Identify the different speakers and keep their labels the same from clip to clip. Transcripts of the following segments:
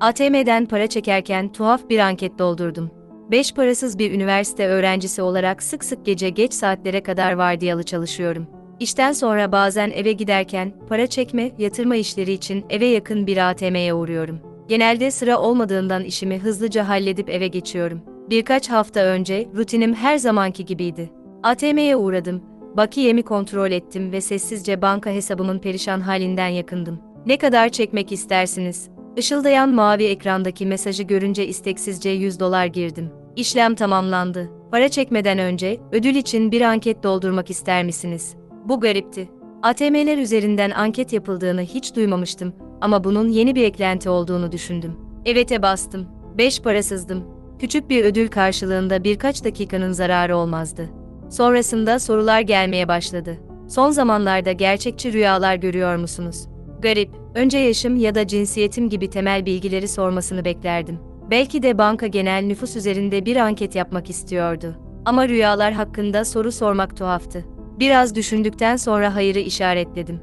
Speaker 1: ATM'den para çekerken tuhaf bir anket doldurdum. Beş parasız bir üniversite öğrencisi olarak sık sık gece geç saatlere kadar vardiyalı çalışıyorum. İşten sonra bazen eve giderken para çekme, yatırma işleri için eve yakın bir ATM'ye uğruyorum. Genelde sıra olmadığından işimi hızlıca halledip eve geçiyorum. Birkaç hafta önce rutinim her zamanki gibiydi. ATM'ye uğradım, bakiyemi kontrol ettim ve sessizce banka hesabımın perişan halinden yakındım. Ne kadar çekmek istersiniz? Işıldayan mavi ekrandaki mesajı görünce isteksizce 100 dolar girdim. İşlem tamamlandı. Para çekmeden önce ödül için bir anket doldurmak ister misiniz? Bu garipti. ATM'ler üzerinden anket yapıldığını hiç duymamıştım ama bunun yeni bir eklenti olduğunu düşündüm. Evet'e bastım. 5 parasızdım. Küçük bir ödül karşılığında birkaç dakikanın zararı olmazdı. Sonrasında sorular gelmeye başladı. Son zamanlarda gerçekçi rüyalar görüyor musunuz? Garip. Önce yaşım ya da cinsiyetim gibi temel bilgileri sormasını beklerdim. Belki de banka genel nüfus üzerinde bir anket yapmak istiyordu. Ama rüyalar hakkında soru sormak tuhaftı. Biraz düşündükten sonra hayırı işaretledim.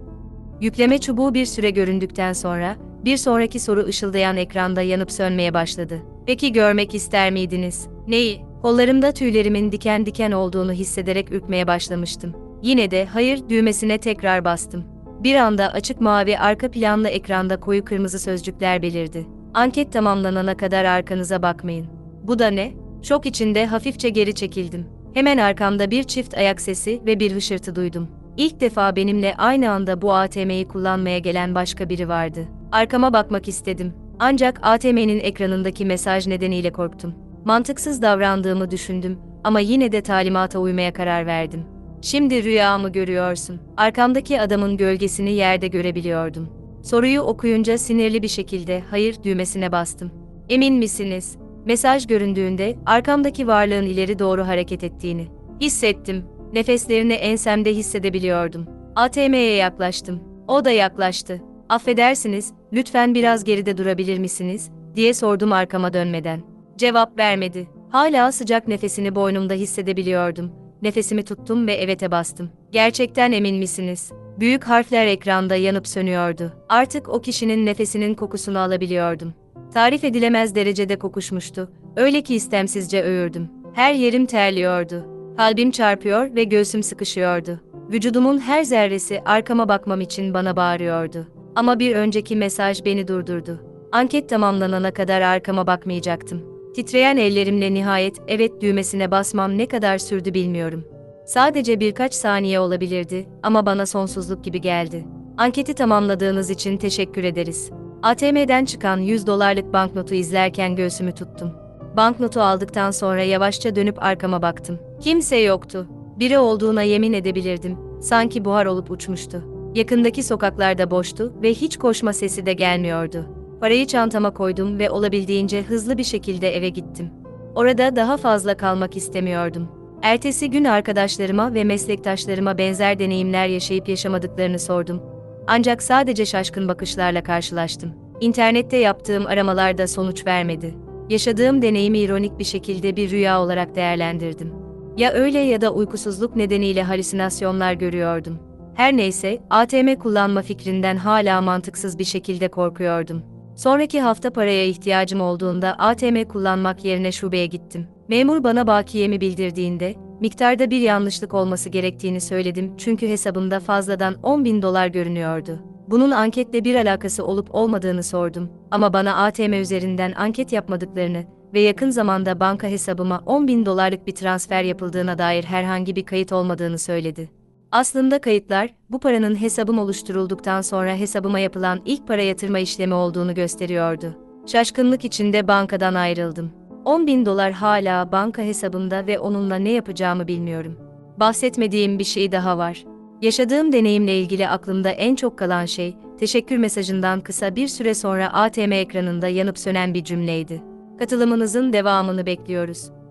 Speaker 1: Yükleme çubuğu bir süre göründükten sonra, bir sonraki soru ışıldayan ekranda yanıp sönmeye başladı. Peki görmek ister miydiniz? Neyi? Kollarımda tüylerimin diken diken olduğunu hissederek ürkmeye başlamıştım. Yine de hayır düğmesine tekrar bastım. Bir anda açık mavi arka planlı ekranda koyu kırmızı sözcükler belirdi. Anket tamamlanana kadar arkanıza bakmayın. Bu da ne? Şok içinde hafifçe geri çekildim. Hemen arkamda bir çift ayak sesi ve bir hışırtı duydum. İlk defa benimle aynı anda bu ATM'yi kullanmaya gelen başka biri vardı. Arkama bakmak istedim. Ancak ATM'nin ekranındaki mesaj nedeniyle korktum. Mantıksız davrandığımı düşündüm ama yine de talimata uymaya karar verdim. Şimdi rüyamı görüyorsun. Arkamdaki adamın gölgesini yerde görebiliyordum. Soruyu okuyunca sinirli bir şekilde hayır düğmesine bastım. Emin misiniz? Mesaj göründüğünde arkamdaki varlığın ileri doğru hareket ettiğini hissettim. Nefeslerini ensemde hissedebiliyordum. ATM'ye yaklaştım. O da yaklaştı. Affedersiniz, lütfen biraz geride durabilir misiniz? diye sordum arkama dönmeden. Cevap vermedi. Hala sıcak nefesini boynumda hissedebiliyordum. Nefesimi tuttum ve evete bastım. Gerçekten emin misiniz? Büyük harfler ekranda yanıp sönüyordu. Artık o kişinin nefesinin kokusunu alabiliyordum. Tarif edilemez derecede kokuşmuştu. Öyle ki istemsizce öğürdüm. Her yerim terliyordu. Kalbim çarpıyor ve göğsüm sıkışıyordu. Vücudumun her zerresi arkama bakmam için bana bağırıyordu. Ama bir önceki mesaj beni durdurdu. Anket tamamlanana kadar arkama bakmayacaktım. Titreyen ellerimle nihayet evet düğmesine basmam ne kadar sürdü bilmiyorum. Sadece birkaç saniye olabilirdi ama bana sonsuzluk gibi geldi. Anketi tamamladığınız için teşekkür ederiz. ATM'den çıkan 100 dolarlık banknotu izlerken göğsümü tuttum. Banknotu aldıktan sonra yavaşça dönüp arkama baktım. Kimse yoktu. Biri olduğuna yemin edebilirdim. Sanki buhar olup uçmuştu. Yakındaki sokaklarda boştu ve hiç koşma sesi de gelmiyordu. Parayı çantama koydum ve olabildiğince hızlı bir şekilde eve gittim. Orada daha fazla kalmak istemiyordum. Ertesi gün arkadaşlarıma ve meslektaşlarıma benzer deneyimler yaşayıp yaşamadıklarını sordum. Ancak sadece şaşkın bakışlarla karşılaştım. İnternette yaptığım aramalarda sonuç vermedi. Yaşadığım deneyimi ironik bir şekilde bir rüya olarak değerlendirdim. Ya öyle ya da uykusuzluk nedeniyle halüsinasyonlar görüyordum. Her neyse, ATM kullanma fikrinden hala mantıksız bir şekilde korkuyordum. Sonraki hafta paraya ihtiyacım olduğunda ATM kullanmak yerine şubeye gittim. Memur bana bakiyemi bildirdiğinde, miktarda bir yanlışlık olması gerektiğini söyledim çünkü hesabımda fazladan 10 bin dolar görünüyordu. Bunun anketle bir alakası olup olmadığını sordum ama bana ATM üzerinden anket yapmadıklarını ve yakın zamanda banka hesabıma 10 bin dolarlık bir transfer yapıldığına dair herhangi bir kayıt olmadığını söyledi. Aslında kayıtlar, bu paranın hesabım oluşturulduktan sonra hesabıma yapılan ilk para yatırma işlemi olduğunu gösteriyordu. Şaşkınlık içinde bankadan ayrıldım. 10 bin dolar hala banka hesabımda ve onunla ne yapacağımı bilmiyorum. Bahsetmediğim bir şey daha var. Yaşadığım deneyimle ilgili aklımda en çok kalan şey, teşekkür mesajından kısa bir süre sonra ATM ekranında yanıp sönen bir cümleydi. Katılımınızın devamını bekliyoruz.